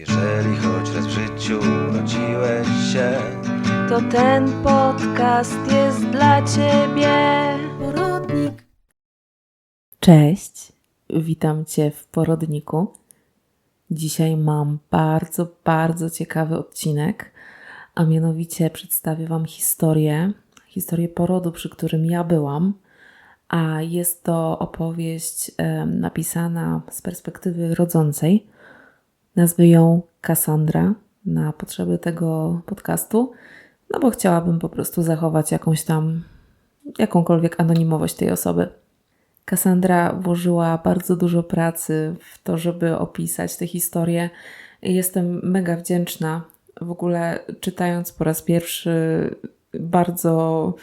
Jeżeli choć raz w życiu urodziłeś się, to ten podcast jest dla Ciebie. Porodnik. Cześć, witam Cię w porodniku. Dzisiaj mam bardzo, bardzo ciekawy odcinek, a mianowicie przedstawię Wam historię, historię porodu, przy którym ja byłam, a jest to opowieść napisana z perspektywy rodzącej. Nazwę ją Cassandra na potrzeby tego podcastu, no bo chciałabym po prostu zachować jakąś tam, jakąkolwiek anonimowość tej osoby. Cassandra włożyła bardzo dużo pracy w to, żeby opisać tę historię. Jestem mega wdzięczna. W ogóle czytając po raz pierwszy, bardzo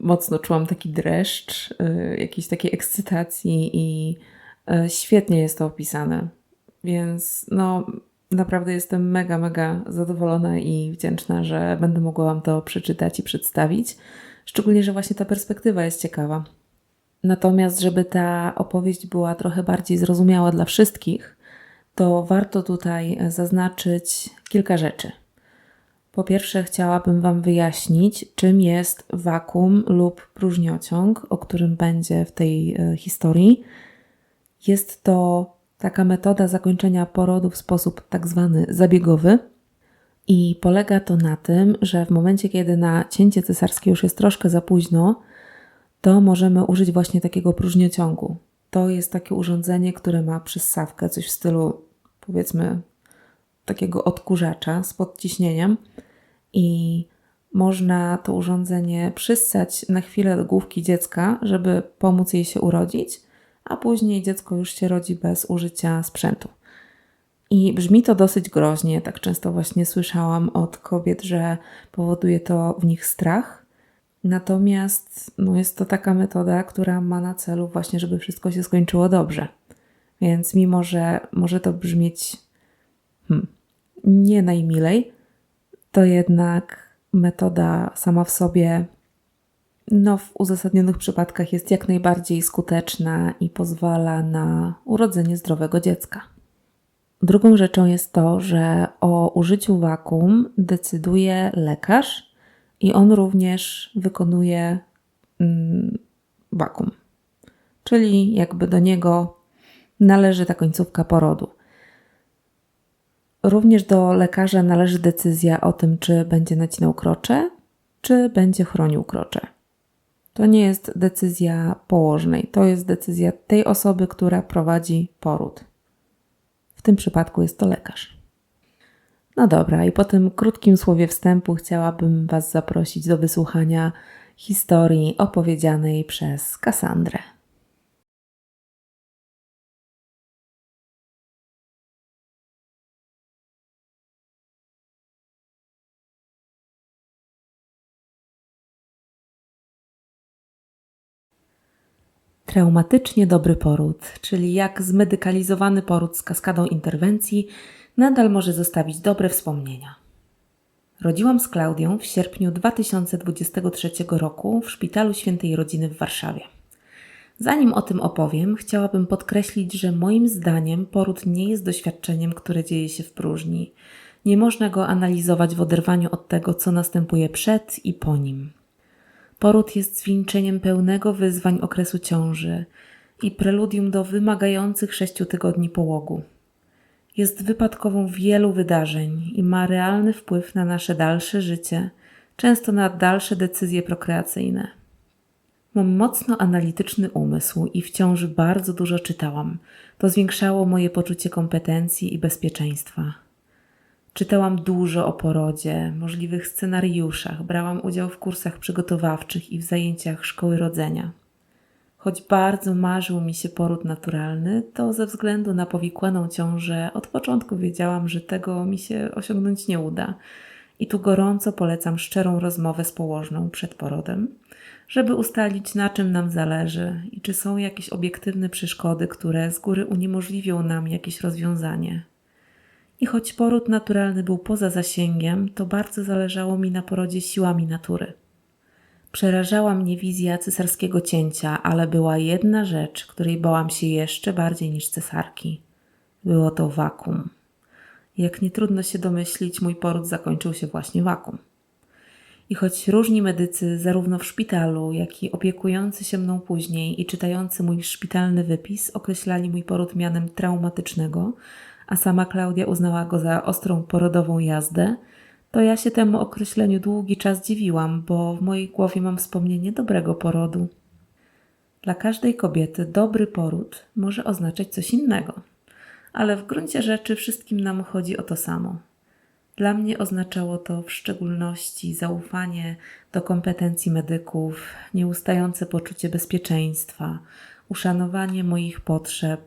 mocno czułam taki dreszcz, y, jakiejś takiej ekscytacji i y, świetnie jest to opisane. Więc no, naprawdę jestem mega, mega zadowolona i wdzięczna, że będę mogła Wam to przeczytać i przedstawić. Szczególnie, że właśnie ta perspektywa jest ciekawa. Natomiast, żeby ta opowieść była trochę bardziej zrozumiała dla wszystkich, to warto tutaj zaznaczyć kilka rzeczy. Po pierwsze, chciałabym Wam wyjaśnić, czym jest wakum lub próżniociąg, o którym będzie w tej e, historii. Jest to taka metoda zakończenia porodu w sposób tak zwany zabiegowy. I polega to na tym, że w momencie, kiedy na cięcie cesarskie już jest troszkę za późno, to możemy użyć właśnie takiego próżniociągu. To jest takie urządzenie, które ma przyssawkę, coś w stylu powiedzmy takiego odkurzacza z podciśnieniem i można to urządzenie przyssać na chwilę do główki dziecka, żeby pomóc jej się urodzić, a później dziecko już się rodzi bez użycia sprzętu. I brzmi to dosyć groźnie, tak często właśnie słyszałam od kobiet, że powoduje to w nich strach. Natomiast no, jest to taka metoda, która ma na celu właśnie, żeby wszystko się skończyło dobrze. Więc mimo, że może to brzmieć hmm, nie najmilej, to jednak metoda sama w sobie no, w uzasadnionych przypadkach jest jak najbardziej skuteczna i pozwala na urodzenie zdrowego dziecka. Drugą rzeczą jest to, że o użyciu wakum decyduje lekarz i on również wykonuje mm, wakum. Czyli jakby do niego należy ta końcówka porodu. Również do lekarza należy decyzja o tym, czy będzie nacinał krocze, czy będzie chronił krocze. To nie jest decyzja położnej, to jest decyzja tej osoby, która prowadzi poród. W tym przypadku jest to lekarz. No dobra, i po tym krótkim słowie wstępu chciałabym Was zaprosić do wysłuchania historii opowiedzianej przez Kassandrę. Traumatycznie dobry poród, czyli jak zmedykalizowany poród z kaskadą interwencji, nadal może zostawić dobre wspomnienia. Rodziłam z Klaudią w sierpniu 2023 roku w Szpitalu Świętej Rodziny w Warszawie. Zanim o tym opowiem, chciałabym podkreślić, że moim zdaniem poród nie jest doświadczeniem, które dzieje się w próżni. Nie można go analizować w oderwaniu od tego, co następuje przed i po nim. Poród jest zwieńczeniem pełnego wyzwań okresu ciąży i preludium do wymagających sześciu tygodni połogu. Jest wypadkową wielu wydarzeń i ma realny wpływ na nasze dalsze życie, często na dalsze decyzje prokreacyjne. Mam mocno analityczny umysł i w ciąży bardzo dużo czytałam. To zwiększało moje poczucie kompetencji i bezpieczeństwa. Czytałam dużo o porodzie, możliwych scenariuszach, brałam udział w kursach przygotowawczych i w zajęciach szkoły rodzenia. Choć bardzo marzył mi się poród naturalny, to ze względu na powikłaną ciążę od początku wiedziałam, że tego mi się osiągnąć nie uda. I tu gorąco polecam szczerą rozmowę z położną przed porodem, żeby ustalić, na czym nam zależy i czy są jakieś obiektywne przeszkody, które z góry uniemożliwią nam jakieś rozwiązanie. I choć poród naturalny był poza zasięgiem, to bardzo zależało mi na porodzie siłami natury. Przerażała mnie wizja cesarskiego cięcia, ale była jedna rzecz, której bałam się jeszcze bardziej niż cesarki. Było to wakum. Jak nie trudno się domyślić, mój poród zakończył się właśnie wakum. I choć różni medycy, zarówno w szpitalu, jak i opiekujący się mną później i czytający mój szpitalny wypis, określali mój poród mianem traumatycznego, a sama Klaudia uznała go za ostrą porodową jazdę, to ja się temu określeniu długi czas dziwiłam, bo w mojej głowie mam wspomnienie dobrego porodu. Dla każdej kobiety dobry poród może oznaczać coś innego, ale w gruncie rzeczy wszystkim nam chodzi o to samo. Dla mnie oznaczało to w szczególności zaufanie do kompetencji medyków, nieustające poczucie bezpieczeństwa, uszanowanie moich potrzeb,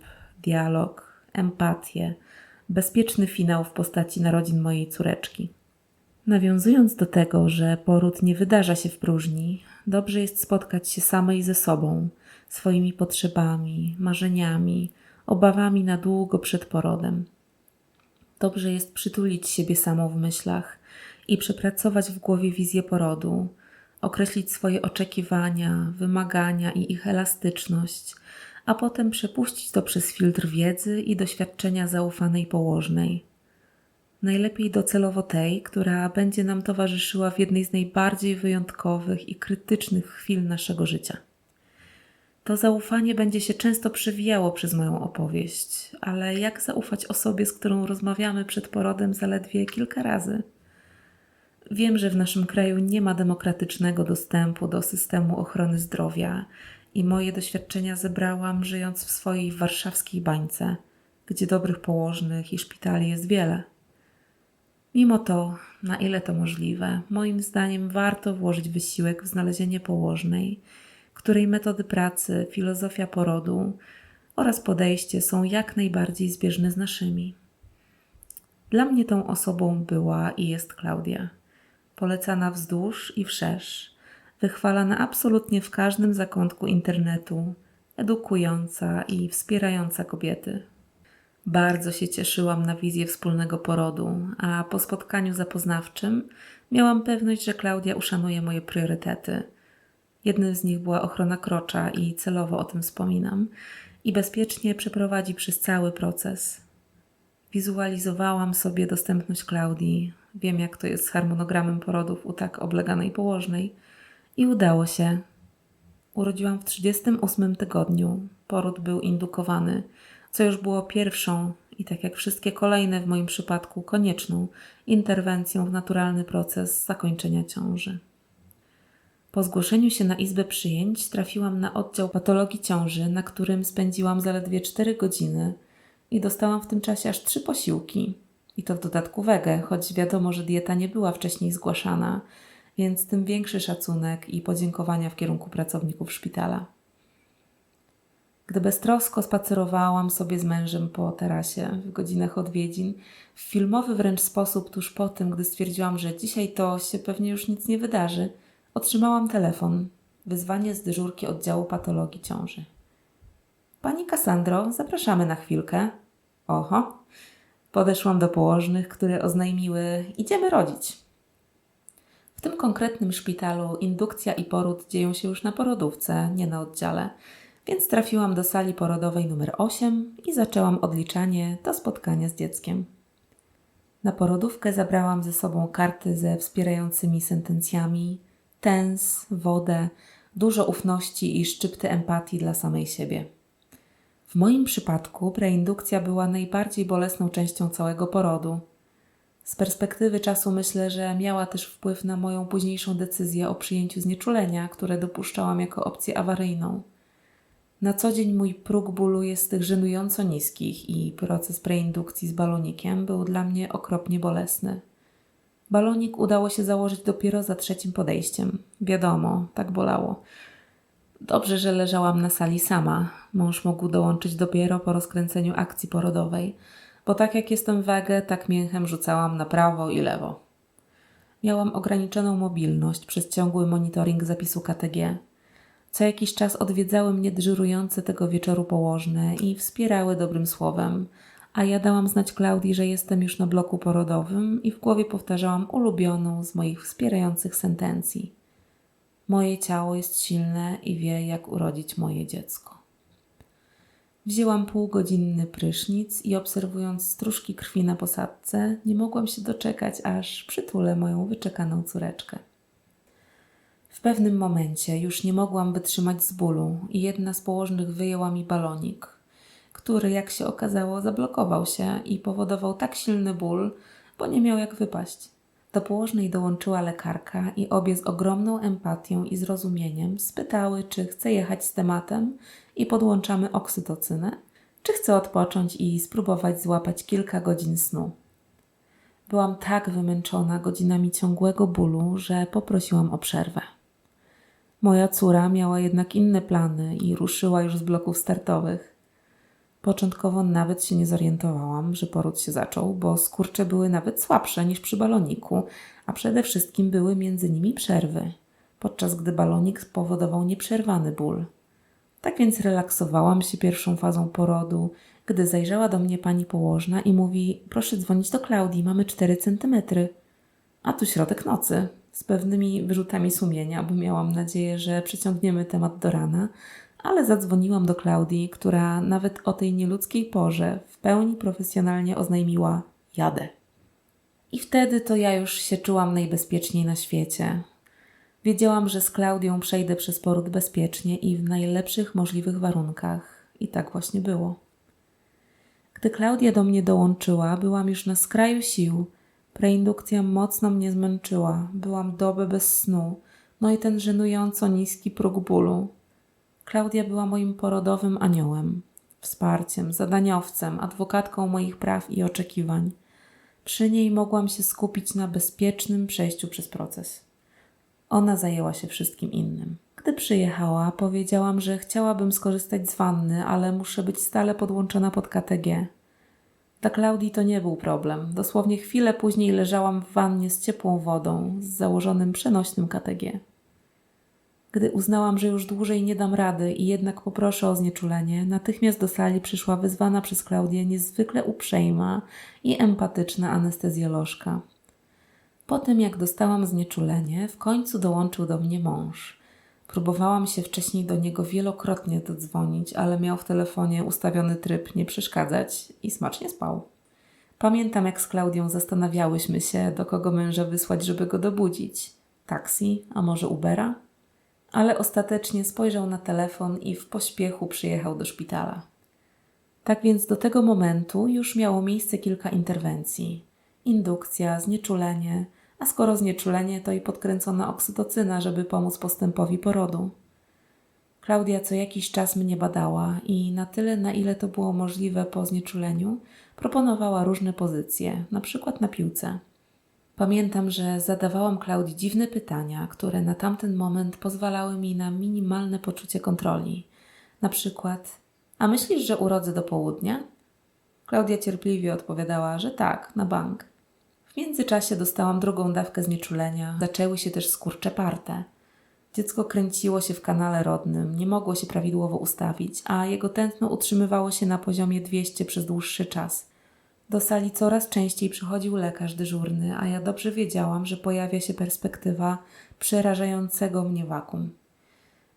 dialog, empatię, bezpieczny finał w postaci narodzin mojej córeczki. Nawiązując do tego, że poród nie wydarza się w próżni, dobrze jest spotkać się samej ze sobą, swoimi potrzebami, marzeniami, obawami na długo przed porodem. Dobrze jest przytulić siebie samą w myślach i przepracować w głowie wizję porodu, określić swoje oczekiwania, wymagania i ich elastyczność, a potem przepuścić to przez filtr wiedzy i doświadczenia zaufanej położnej. Najlepiej docelowo tej, która będzie nam towarzyszyła w jednej z najbardziej wyjątkowych i krytycznych chwil naszego życia. To zaufanie będzie się często przewijało przez moją opowieść, ale jak zaufać osobie, z którą rozmawiamy przed porodem zaledwie kilka razy? Wiem, że w naszym kraju nie ma demokratycznego dostępu do systemu ochrony zdrowia i moje doświadczenia zebrałam żyjąc w swojej warszawskiej bańce, gdzie dobrych położnych i szpitali jest wiele. Mimo to, na ile to możliwe, moim zdaniem warto włożyć wysiłek w znalezienie położnej, której metody pracy, filozofia porodu oraz podejście są jak najbardziej zbieżne z naszymi. Dla mnie tą osobą była i jest Klaudia. Polecana wzdłuż i wszerz, wychwalana absolutnie w każdym zakątku internetu, edukująca i wspierająca kobiety. Bardzo się cieszyłam na wizję wspólnego porodu, a po spotkaniu zapoznawczym miałam pewność, że Klaudia uszanuje moje priorytety. Jednym z nich była ochrona krocza i celowo o tym wspominam, i bezpiecznie przeprowadzi przez cały proces. Wizualizowałam sobie dostępność Klaudii, wiem jak to jest z harmonogramem porodów u tak obleganej położnej i udało się. Urodziłam w 38 tygodniu, poród był indukowany – co już było pierwszą i tak jak wszystkie kolejne w moim przypadku konieczną interwencją w naturalny proces zakończenia ciąży. Po zgłoszeniu się na izbę przyjęć trafiłam na oddział patologii ciąży, na którym spędziłam zaledwie 4 godziny i dostałam w tym czasie aż trzy posiłki. I to w dodatku wege, choć wiadomo, że dieta nie była wcześniej zgłaszana, więc tym większy szacunek i podziękowania w kierunku pracowników szpitala. Gdy beztrosko spacerowałam sobie z mężem po terasie w godzinach odwiedzin, w filmowy wręcz sposób tuż po tym, gdy stwierdziłam, że dzisiaj to się pewnie już nic nie wydarzy, otrzymałam telefon. Wyzwanie z dyżurki oddziału patologii ciąży. Pani Kassandro, zapraszamy na chwilkę. Oho. Podeszłam do położnych, które oznajmiły: Idziemy rodzić. W tym konkretnym szpitalu indukcja i poród dzieją się już na porodówce, nie na oddziale więc trafiłam do sali porodowej numer 8 i zaczęłam odliczanie do spotkania z dzieckiem. Na porodówkę zabrałam ze sobą karty ze wspierającymi sentencjami, tens, wodę, dużo ufności i szczypty empatii dla samej siebie. W moim przypadku preindukcja była najbardziej bolesną częścią całego porodu. Z perspektywy czasu myślę, że miała też wpływ na moją późniejszą decyzję o przyjęciu znieczulenia, które dopuszczałam jako opcję awaryjną. Na co dzień mój próg bólu jest tych żenująco niskich i proces preindukcji z balonikiem był dla mnie okropnie bolesny. Balonik udało się założyć dopiero za trzecim podejściem. Wiadomo, tak bolało. Dobrze, że leżałam na sali sama. Mąż mógł dołączyć dopiero po rozkręceniu akcji porodowej, bo tak jak jestem wege, tak mięchem rzucałam na prawo i lewo. Miałam ograniczoną mobilność przez ciągły monitoring zapisu KTG. Co jakiś czas odwiedzały mnie dyżurujące tego wieczoru położne i wspierały dobrym słowem, a ja dałam znać Klaudii, że jestem już na bloku porodowym i w głowie powtarzałam ulubioną z moich wspierających sentencji. Moje ciało jest silne i wie, jak urodzić moje dziecko. Wzięłam półgodzinny prysznic i obserwując stróżki krwi na posadce, nie mogłam się doczekać, aż przytulę moją wyczekaną córeczkę. W pewnym momencie już nie mogłam wytrzymać z bólu i jedna z położnych wyjęła mi balonik, który, jak się okazało, zablokował się i powodował tak silny ból, bo nie miał jak wypaść. Do położnej dołączyła lekarka i obie z ogromną empatią i zrozumieniem spytały, czy chce jechać z tematem i podłączamy oksytocynę, czy chce odpocząć i spróbować złapać kilka godzin snu. Byłam tak wymęczona godzinami ciągłego bólu, że poprosiłam o przerwę. Moja córa miała jednak inne plany i ruszyła już z bloków startowych. Początkowo nawet się nie zorientowałam, że poród się zaczął, bo skurcze były nawet słabsze niż przy baloniku, a przede wszystkim były między nimi przerwy, podczas gdy balonik spowodował nieprzerwany ból. Tak więc relaksowałam się pierwszą fazą porodu, gdy zajrzała do mnie pani położna i mówi: Proszę dzwonić do Klaudii, mamy 4 centymetry. A tu środek nocy, z pewnymi wyrzutami sumienia, bo miałam nadzieję, że przyciągniemy temat do rana, ale zadzwoniłam do Klaudii, która nawet o tej nieludzkiej porze w pełni profesjonalnie oznajmiła: Jadę. I wtedy to ja już się czułam najbezpieczniej na świecie. Wiedziałam, że z Klaudią przejdę przez poród bezpiecznie i w najlepszych możliwych warunkach. I tak właśnie było. Gdy Klaudia do mnie dołączyła, byłam już na skraju sił. Preindukcja mocno mnie zmęczyła. Byłam dobę bez snu. No i ten żenująco niski próg bólu. Klaudia była moim porodowym aniołem, wsparciem, zadaniowcem, adwokatką moich praw i oczekiwań. Przy niej mogłam się skupić na bezpiecznym przejściu przez proces. Ona zajęła się wszystkim innym. Gdy przyjechała, powiedziałam, że chciałabym skorzystać z wanny, ale muszę być stale podłączona pod KTG. Dla Klaudii to nie był problem. Dosłownie chwilę później leżałam w wannie z ciepłą wodą, z założonym przenośnym KTG. Gdy uznałam, że już dłużej nie dam rady i jednak poproszę o znieczulenie, natychmiast do sali przyszła wyzwana przez Klaudię niezwykle uprzejma i empatyczna anestezjolożka. Po tym, jak dostałam znieczulenie, w końcu dołączył do mnie mąż. Próbowałam się wcześniej do niego wielokrotnie dodzwonić, ale miał w telefonie ustawiony tryb nie przeszkadzać i smacznie spał. Pamiętam, jak z Klaudią zastanawiałyśmy się, do kogo męża wysłać, żeby go dobudzić. Taksi, a może Ubera? Ale ostatecznie spojrzał na telefon i w pośpiechu przyjechał do szpitala. Tak więc do tego momentu już miało miejsce kilka interwencji. Indukcja, znieczulenie, a skoro znieczulenie, to i podkręcona oksytocyna, żeby pomóc postępowi porodu. Klaudia co jakiś czas mnie badała i na tyle, na ile to było możliwe po znieczuleniu, proponowała różne pozycje, na przykład na piłce. Pamiętam, że zadawałam Klaudii dziwne pytania, które na tamten moment pozwalały mi na minimalne poczucie kontroli. Na przykład, a myślisz, że urodzę do południa? Klaudia cierpliwie odpowiadała, że tak, na bank. W międzyczasie dostałam drugą dawkę znieczulenia. Zaczęły się też skurcze parte. Dziecko kręciło się w kanale rodnym, nie mogło się prawidłowo ustawić, a jego tętno utrzymywało się na poziomie 200 przez dłuższy czas. Do sali coraz częściej przychodził lekarz dyżurny, a ja dobrze wiedziałam, że pojawia się perspektywa przerażającego mnie wakum.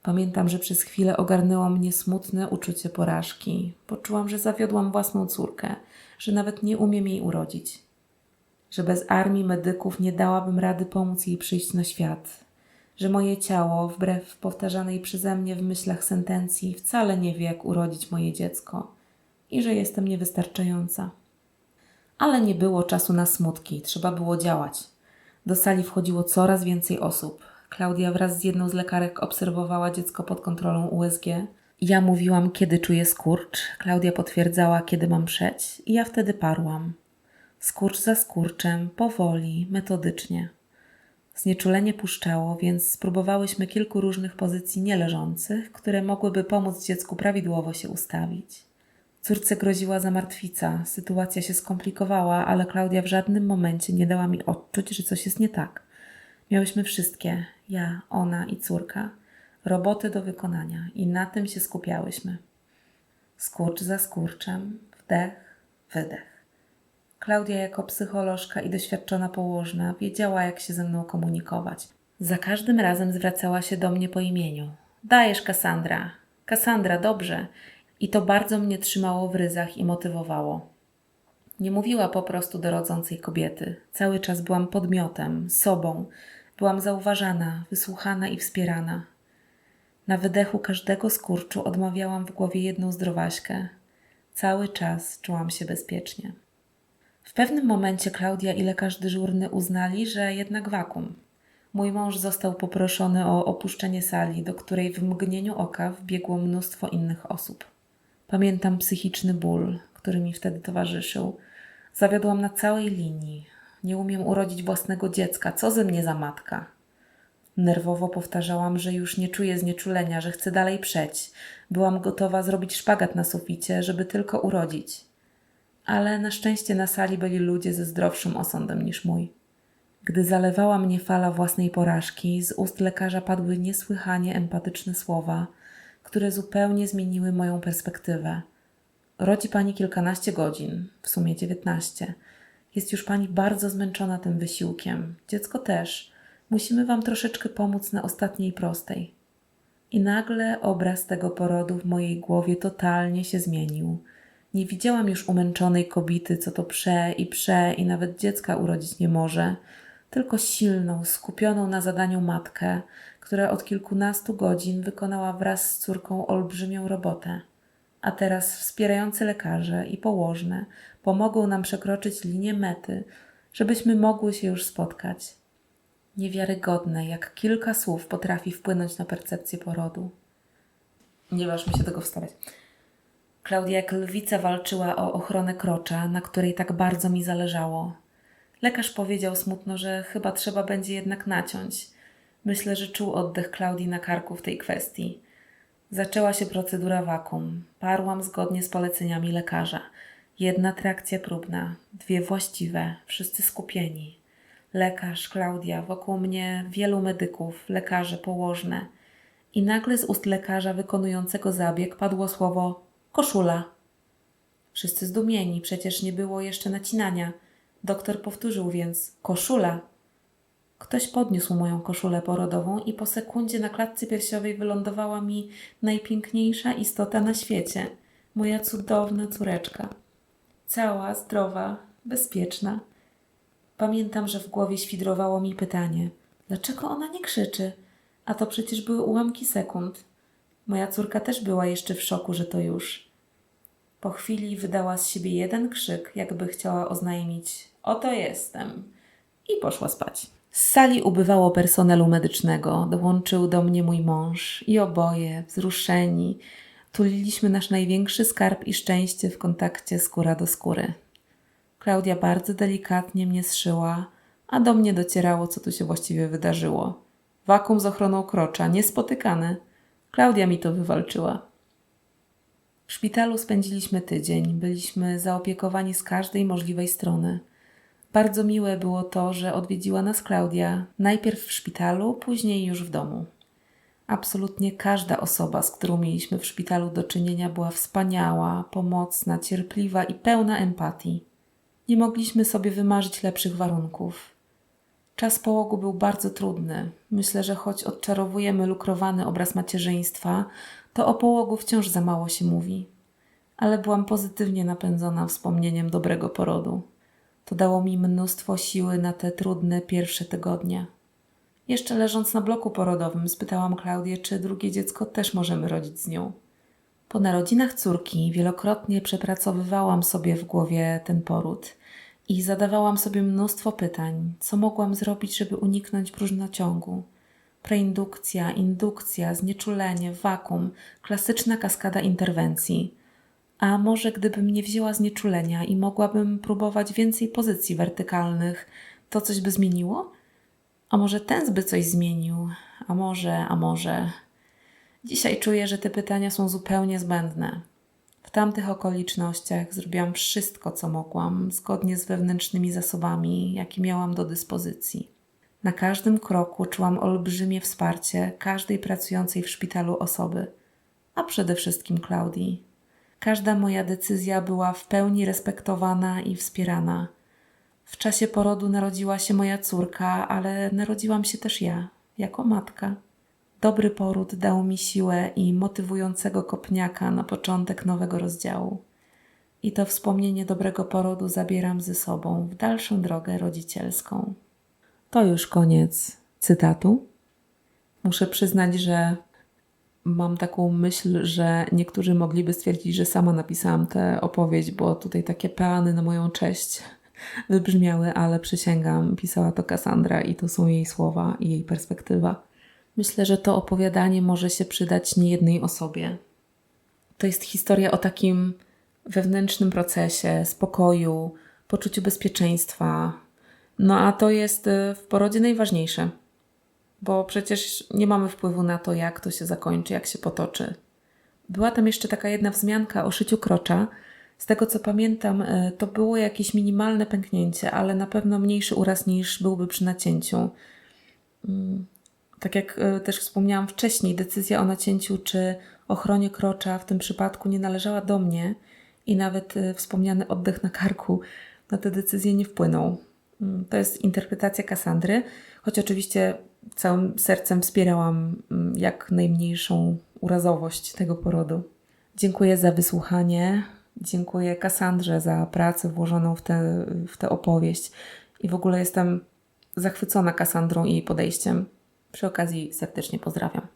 Pamiętam, że przez chwilę ogarnęło mnie smutne uczucie porażki. Poczułam, że zawiodłam własną córkę, że nawet nie umiem jej urodzić. Że bez armii medyków nie dałabym rady pomóc jej przyjść na świat. Że moje ciało, wbrew powtarzanej przeze mnie w myślach sentencji, wcale nie wie, jak urodzić moje dziecko. I że jestem niewystarczająca. Ale nie było czasu na smutki, trzeba było działać. Do sali wchodziło coraz więcej osób. Klaudia wraz z jedną z lekarek obserwowała dziecko pod kontrolą USG. Ja mówiłam, kiedy czuję skurcz, Klaudia potwierdzała, kiedy mam przeć, i ja wtedy parłam. Skurcz za skurczem, powoli, metodycznie. Znieczulenie puszczało, więc spróbowałyśmy kilku różnych pozycji nieleżących, które mogłyby pomóc dziecku prawidłowo się ustawić. Córce groziła zamartwica, sytuacja się skomplikowała, ale Klaudia w żadnym momencie nie dała mi odczuć, że coś jest nie tak. Miałyśmy wszystkie, ja, ona i córka, roboty do wykonania i na tym się skupiałyśmy. Skurcz za skurczem, wdech, wydech. Klaudia jako psycholożka i doświadczona położna wiedziała, jak się ze mną komunikować. Za każdym razem zwracała się do mnie po imieniu. Dajesz, Kassandra. Kassandra, dobrze. I to bardzo mnie trzymało w ryzach i motywowało. Nie mówiła po prostu do rodzącej kobiety. Cały czas byłam podmiotem, sobą. Byłam zauważana, wysłuchana i wspierana. Na wydechu każdego skurczu odmawiałam w głowie jedną zdrowaśkę. Cały czas czułam się bezpiecznie. W pewnym momencie Klaudia i lekarz dyżurny uznali, że jednak wakum. Mój mąż został poproszony o opuszczenie sali, do której w mgnieniu oka wbiegło mnóstwo innych osób. Pamiętam psychiczny ból, który mi wtedy towarzyszył. Zawiodłam na całej linii. Nie umiem urodzić własnego dziecka. Co ze mnie za matka? Nerwowo powtarzałam, że już nie czuję znieczulenia, że chcę dalej przeć. Byłam gotowa zrobić szpagat na suficie, żeby tylko urodzić. Ale na szczęście na sali byli ludzie ze zdrowszym osądem niż mój. Gdy zalewała mnie fala własnej porażki, z ust lekarza padły niesłychanie empatyczne słowa, które zupełnie zmieniły moją perspektywę. Rodzi pani kilkanaście godzin, w sumie dziewiętnaście. Jest już pani bardzo zmęczona tym wysiłkiem. Dziecko też. Musimy wam troszeczkę pomóc na ostatniej prostej. I nagle obraz tego porodu w mojej głowie totalnie się zmienił. Nie widziałam już umęczonej kobiety, co to prze i prze i nawet dziecka urodzić nie może, tylko silną, skupioną na zadaniu matkę, która od kilkunastu godzin wykonała wraz z córką olbrzymią robotę. A teraz wspierający lekarze i położne pomogą nam przekroczyć linię mety, żebyśmy mogły się już spotkać. Niewiarygodne, jak kilka słów potrafi wpłynąć na percepcję porodu. Nie waż mi się tego wstawiać. Klaudia jak lwica walczyła o ochronę krocza, na której tak bardzo mi zależało. Lekarz powiedział smutno, że chyba trzeba będzie jednak naciąć. Myślę, że czuł oddech Klaudii na karku w tej kwestii. Zaczęła się procedura wakum. Parłam zgodnie z poleceniami lekarza. Jedna trakcja próbna, dwie właściwe, wszyscy skupieni. Lekarz, Klaudia, wokół mnie wielu medyków, lekarze, położne. I nagle z ust lekarza wykonującego zabieg padło słowo koszula. Wszyscy zdumieni, przecież nie było jeszcze nacinania. Doktor powtórzył więc koszula. Ktoś podniósł moją koszulę porodową i po sekundzie na klatce piersiowej wylądowała mi najpiękniejsza istota na świecie. Moja cudowna córeczka. Cała, zdrowa, bezpieczna. Pamiętam, że w głowie świdrowało mi pytanie: dlaczego ona nie krzyczy? A to przecież były ułamki sekund. Moja córka też była jeszcze w szoku, że to już. Po chwili wydała z siebie jeden krzyk, jakby chciała oznajmić: Oto jestem. I poszła spać. Z sali ubywało personelu medycznego. Dołączył do mnie mój mąż i oboje, wzruszeni, tuliliśmy nasz największy skarb i szczęście w kontakcie skóra do skóry. Klaudia bardzo delikatnie mnie zszyła, a do mnie docierało, co tu się właściwie wydarzyło. Wakum z ochroną krocza, niespotykane. Klaudia mi to wywalczyła. W szpitalu spędziliśmy tydzień, byliśmy zaopiekowani z każdej możliwej strony. Bardzo miłe było to, że odwiedziła nas Klaudia, najpierw w szpitalu, później już w domu. Absolutnie każda osoba, z którą mieliśmy w szpitalu do czynienia, była wspaniała, pomocna, cierpliwa i pełna empatii. Nie mogliśmy sobie wymarzyć lepszych warunków. Czas połogu był bardzo trudny. Myślę, że choć odczarowujemy lukrowany obraz macierzyństwa, to o połogu wciąż za mało się mówi. Ale byłam pozytywnie napędzona wspomnieniem dobrego porodu. To dało mi mnóstwo siły na te trudne pierwsze tygodnie. Jeszcze leżąc na bloku porodowym, spytałam Klaudię, czy drugie dziecko też możemy rodzić z nią. Po narodzinach córki wielokrotnie przepracowywałam sobie w głowie ten poród i zadawałam sobie mnóstwo pytań, co mogłam zrobić, żeby uniknąć próżnociągu. Preindukcja, indukcja, znieczulenie, wakum, klasyczna kaskada interwencji. A może gdybym nie wzięła znieczulenia i mogłabym próbować więcej pozycji wertykalnych, to coś by zmieniło? A może ten by coś zmienił? A może, a może. Dzisiaj czuję, że te pytania są zupełnie zbędne. W tamtych okolicznościach zrobiłam wszystko, co mogłam, zgodnie z wewnętrznymi zasobami, jakie miałam do dyspozycji. Na każdym kroku czułam olbrzymie wsparcie każdej pracującej w szpitalu osoby, a przede wszystkim Klaudii. Każda moja decyzja była w pełni respektowana i wspierana. W czasie porodu narodziła się moja córka, ale narodziłam się też ja, jako matka. Dobry poród dał mi siłę i motywującego kopniaka na początek nowego rozdziału. I to wspomnienie dobrego porodu zabieram ze sobą w dalszą drogę rodzicielską. To już koniec cytatu. Muszę przyznać, że mam taką myśl, że niektórzy mogliby stwierdzić, że sama napisałam tę opowieść, bo tutaj takie peany na moją cześć wybrzmiały, ale przysięgam, pisała to Cassandra i to są jej słowa i jej perspektywa. Myślę, że to opowiadanie może się przydać niejednej osobie. To jest historia o takim wewnętrznym procesie, spokoju, poczuciu bezpieczeństwa. No a to jest y, w porodzie najważniejsze, bo przecież nie mamy wpływu na to, jak to się zakończy, jak się potoczy. Była tam jeszcze taka jedna wzmianka o szyciu krocza. Z tego co pamiętam, y, to było jakieś minimalne pęknięcie, ale na pewno mniejszy uraz niż byłby przy nacięciu. Mm, Tak jak y, też wspomniałam wcześniej, decyzja o nacięciu czy ochronie krocza w tym przypadku nie należała do mnie i nawet wspomniany oddech na karku na tę decyzję nie wpłynął. To jest interpretacja Kasandry, choć oczywiście całym sercem wspierałam mm, jak najmniejszą urazowość tego porodu. Dziękuję za wysłuchanie. Dziękuję Kasandrze za pracę włożoną w tę w opowieść. I w ogóle jestem zachwycona Kasandrą i jej podejściem. Przy okazji serdecznie pozdrawiam.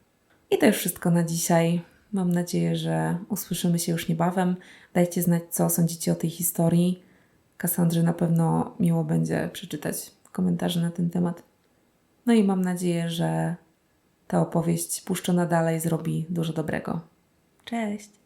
I to już wszystko na dzisiaj. Mam nadzieję, że usłyszymy się już niebawem. Dajcie znać, co sądzicie o tej historii. Kasandrze na pewno miło będzie przeczytać komentarze na ten temat. No i mam nadzieję, że ta opowieść puszczona dalej zrobi dużo dobrego. Cześć!